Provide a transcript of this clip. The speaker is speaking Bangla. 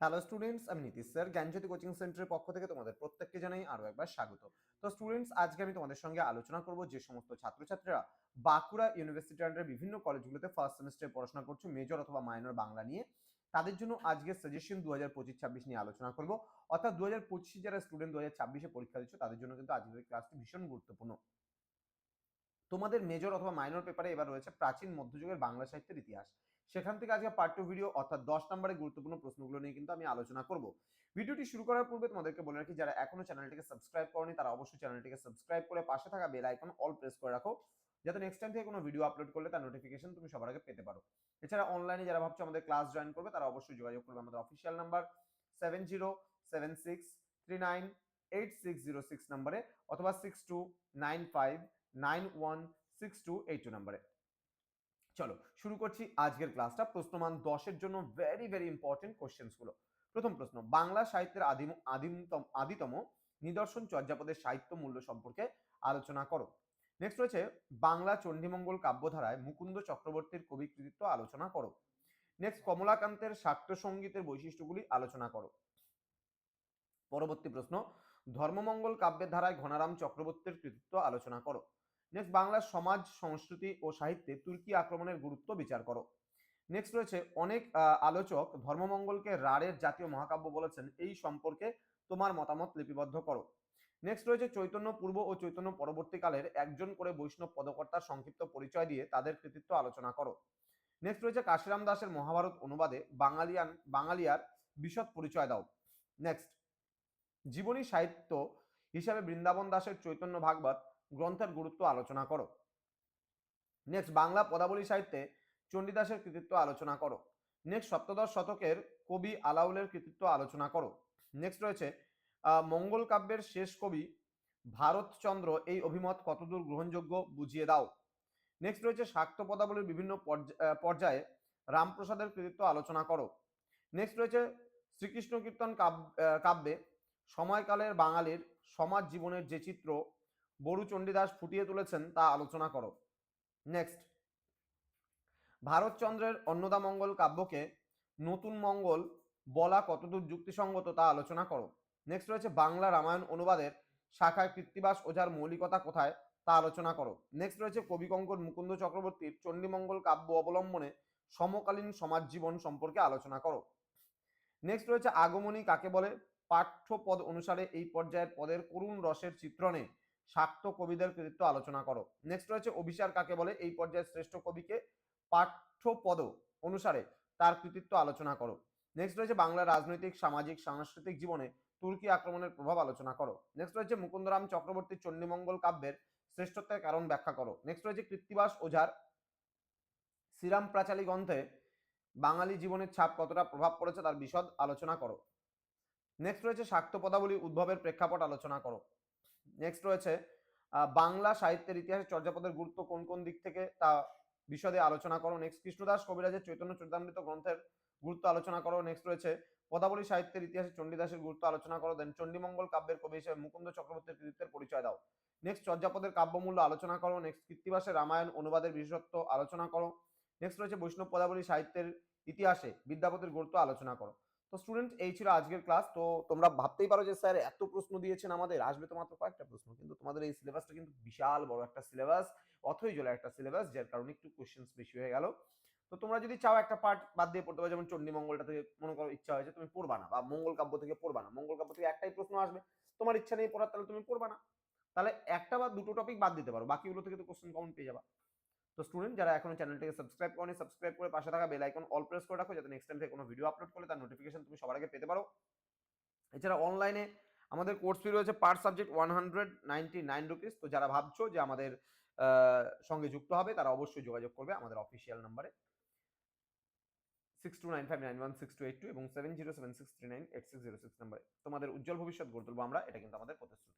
হ্যালো স্টুডেন্টস আমি নীতিশ স্যার জ্ঞানজ্যোতি কোচিং সেন্টারের পক্ষ থেকে তোমাদের প্রত্যেককে জানাই আরও একবার স্বাগত। তো স্টুডেন্টস আজকে আমি তোমাদের সঙ্গে আলোচনা করব যে সমস্ত ছাত্রছাত্রীরা বাঁকুড়া ইউনিভার্সিটি আন্ডারে বিভিন্ন কলেজগুলোতে ফার্স্ট সেমিস্টারে পড়াশোনা করছ মেজর অথবা মাইনর বাংলা নিয়ে। তাদের জন্য আজকে সাজেশন দু হাজার পঁচিশ ছাব্বিশ নিয়ে আলোচনা করব। অর্থাৎ দু হাজার পঁচিশে যারা স্টুডেন্ট দু হাজার ছাব্বিশে পরীক্ষা দিচ্ছ, তাদের জন্য কিন্তু আজকের ক্লাসটি ভীষণ গুরুত্বপূর্ণ। তোমাদের মেজর অথবা মাইনর পেপারে এবার রয়েছে প্রাচীন মধ্যযুগের বাংলা সাহিত্যের ইতিহাস। সেখান থেকে আজকে পার্ট টু ভিডিও অর্থাৎ দশ নম্বরের গুরুত্বপূর্ণ প্রশ্নগুলো নিয়ে কিন্তু আমি আলোচনা করব। ভিডিওটি শুরু করার পূর্বে তোমাদেরকে বলে রাখি, যারা এখনও চ্যানেলটিকে সাবস্ক্রাইব করনি, তারা অবশ্যই চ্যানেলটিকে সাবস্ক্রাইব করে পাশে থাকা বেল আইকন অল প্রেস করে রাখো, যাতে নেক্সট টাইম থেকে কোনো ভিডিও আপলোড করলে তার নোটিফিকেশন তুমি সবার আগে পেতে পারো। এছাড়া অনলাইনে যারা ভাবছ আমাদের ক্লাস জয়েন করবে, তারা অবশ্যই যোগাযোগ করবে আমাদের official number seven zero seven six three nine eight six zero six নাম্বারে অথবা six two nine five nine one six two eight two নাম্বারে। চলো, শুরু করছি আজকের ক্লাসটা। প্রশ্নমান দশের জন্য ভেরি ভেরি ইম্পর্টেন্ট কোশ্চেন্সগুলো প্রথম প্রশ্ন, বাংলা সাহিত্যের আদিম, আদিমতম, আদিতম নিদর্শন চর্যাপদের সাহিত্য মূল্য সম্পর্কে আলোচনা করো। নেক্সট রয়েছে, বাংলা চণ্ডীমঙ্গল কাব্যধারায় মুকুন্দ চক্রবর্তীর কবি কৃতিত্ব আলোচনা করো। নেক্সট কমলাকান্তের শাক্ত সঙ্গীতের বৈশিষ্ট্যগুলি আলোচনা করো। পরবর্তী প্রশ্ন, ধর্মমঙ্গল কাব্যের ধারায় ঘনারাম চক্রবর্তীর কৃতিত্ব আলোচনা করো। নেক্সট বাংলার সমাজ, সংস্কৃতি ও সাহিত্যে তুর্কি আক্রমণের গুরুত্ব বিচার করো। নেক্সট রয়েছে, অনেক আলোচক ধর্মমঙ্গলকে রাড়ের জাতীয় মহাকাব্য বলেছেন, এই সম্পর্কে তোমার মতামত লিপিবদ্ধ করো। নেক্সট রয়েছে, চৈতন্য পূর্ব ও চৈতন্য পরবর্তীকালের একজন করে বৈষ্ণব পদকর্তার সংক্ষিপ্ত পরিচয় দিয়ে তাদের কৃতিত্ব আলোচনা করো। নেক্সট রয়েছে, কাশিরাম দাসের মহাভারত অনুবাদে বাঙালিয়ান, বাঙালিয়ার বিশদ পরিচয় দাও। নেক্সট জীবনী সাহিত্য হিসাবে বৃন্দাবন দাসের চৈতন্য ভাগবত গ্রন্থের গুরুত্ব আলোচনা করো। নেক্সট বাংলা পদাবলী সাহিত্যে চণ্ডীদাসের কৃতিত্ব আলোচনা করো। নেক্সট সপ্তদশ শতকের কবি আলাউলের কৃতিত্ব আলোচনা করো। নেক্সট রয়েছে মঙ্গল কাব্যের শেষ কবি ভারতচন্দ্র এই অভিমত কতদূর গ্রহণযোগ্য বুঝিয়ে দাও। নেক্সট রয়েছে শাক্ত পদাবলীর বিভিন্ন পর্যায়ে রামপ্রসাদের কৃতিত্ব আলোচনা করো। নেক্সট রয়েছে, শ্রীকৃষ্ণ কীর্তন কাব্যে সময়কালের বাঙালির সমাজ জীবনের যে চিত্র বরু চণ্ডীদাস ফুটিয়ে তুলেছেন তা আলোচনা করো। নেক্সট ভারতচন্দ্রের অন্নদা মঙ্গল কাব্যকে নতুন মঙ্গল বলা কতদূর যুক্তিসঙ্গত তা আলোচনা করো। নেক্সট রয়েছে বাংলা রামায়ণ অনুবাদের শাখায় কৃত্তিবাস ওঝার মৌলিকতা কোথায় তা আলোচনা করো। নেক্সট রয়েছে কবিকঙ্কর মুকুন্দ চক্রবর্তীর চণ্ডীমঙ্গল কাব্য অবলম্বনে সমকালীন সমাজ জীবন সম্পর্কে আলোচনা করো। নেক্সট রয়েছে আগমনী কাকে বলে? পাঠ্য পদ অনুসারে এই পর্যায়ের পদের করুণ রসের চিত্রণে শাক্ত কবিদের কৃতিত্ব আলোচনা করো। নেক্সট রয়েছে অভিসার কাকে বলে? এই পর্যায়ে শ্রেষ্ঠ কবিকে পাঠ্য পদ অনুসারে তার কৃতিত্ব আলোচনা করো। নেক্সট রয়েছে বাংলা রাজনৈতিক, সামাজিক, সাংস্কৃতিক জীবনে তুর্কি আক্রমণের প্রভাব আলোচনা করো। নেক্সট রয়েছে মুকুন্দরাম চক্রবর্তীর চণ্ডীমঙ্গল কাব্যের শ্রেষ্ঠত্বের কারণ ব্যাখ্যা করো। নেক্সট রয়েছে কৃত্তিবাস ওঝার শ্রীরাম প্রাচালী গ্রন্থে বাঙালি জীবনের ছাপ কতটা প্রভাব পড়েছে তার বিশদ আলোচনা করো। নেক্সট রয়েছে শাক্ত পদাবলী উদ্ভবের প্রেক্ষাপট আলোচনা করো। নেক্সট রয়েছে বাংলা সাহিত্যের ইতিহাসে চর্যাপদের গুরুত্ব কোন কোন দিক থেকে তা বিশদে আলোচনা করো। নেক্সট কৃষ্ণদাস কবিরাজের চৈতন্য চরিতামৃত গ্রন্থের গুরুত্ব আলোচনা করো। নেক্সট রয়েছে, পদাবলী সাহিত্যের ইতিহাসে চণ্ডীদাসের গুরুত্ব আলোচনা করো। দেন চণ্ডীমঙ্গল কাব্যের কবি হিসেবে মুকুন্দ চক্রবর্তীর কৃতিত্বের পরিচয় দাও। নেক্সট চর্যাপদের কাব্যমূল্য আলোচনা করো। নেক্সট কৃত্তিবাসের রামায়ণ অনুবাদের বিশেষত্ব আলোচনা করো। নেক্সট রয়েছে, বৈষ্ণব পদাবলী সাহিত্যের ইতিহাসে বিদ্যাপতির গুরুত্ব আলোচনা করো। তো স্টুডেন্ট এই ছিল আজকের ক্লাস তো তোমরা ভাবতেই পারো যে, স্যার, এত প্রশ্ন দিয়েছেন আমাদের। আসবে তো মাত্র কয়েকটা প্রশ্ন। কিন্তু তোমাদের এই সিলেবাসটা কিন্তু বিশাল বড় একটা সিলেবাস অথই জলে একটা সিলেবাস যার কারণে একটু কোশ্চেন্স বেশি হয়ে গেল। তো তোমরা যদি চাও একটা পার্ট বাদ দিয়ে পড়তে পারো, যেমন চণ্ডী মঙ্গলটা থেকে মনে করো ইচ্ছা হয়েছে, তুমি পড়বা না, বা মঙ্গল কাব্য থেকে পড়বা না। মঙ্গল কাব্য থেকে একটাই প্রশ্ন আসবে, তোমার ইচ্ছা নেই পড়ার, তাহলে তুমি পড়বা না। তাহলে একটা বা দুটো টপিক বাদ দিতে পারো, বাকিগুলো থেকে তো কোশ্চেন কমন পেয়ে যাবা। তো স্টুডেন্ট যারা এখনও চ্যানেলটিকে সাবস্ক্রাইব করেনি সাবস্ক্রাইব করে পাশে থাকা বেল আইকন অল প্রেস করে রাখো যাতে নেক্সট টাইম থেকে কোনো ভিডিও আপলোড করলে তার নোটিফিকেশন তুমি সবার আগে পেতে পারো। এছাড়া অনলাইনে আমাদের কোর্স ফি রয়েছে per subject one hundred ninety nine rupees তো যারা ভাবছ যে আমাদের সঙ্গে যুক্ত হবে, তারা অবশ্যই যোগাযোগ করবে আমাদের অফিসিয়াল নাম্বারে six two nine five nine one six two eight two এবং seven zero seven six three nine eight six zero six নাম্বারে তোমাদের উজ্জ্বল ভবিষ্যৎ গড়ে তুলবো আমরা, এটা কিন্তু আমাদের প্রতিশ্রুতি।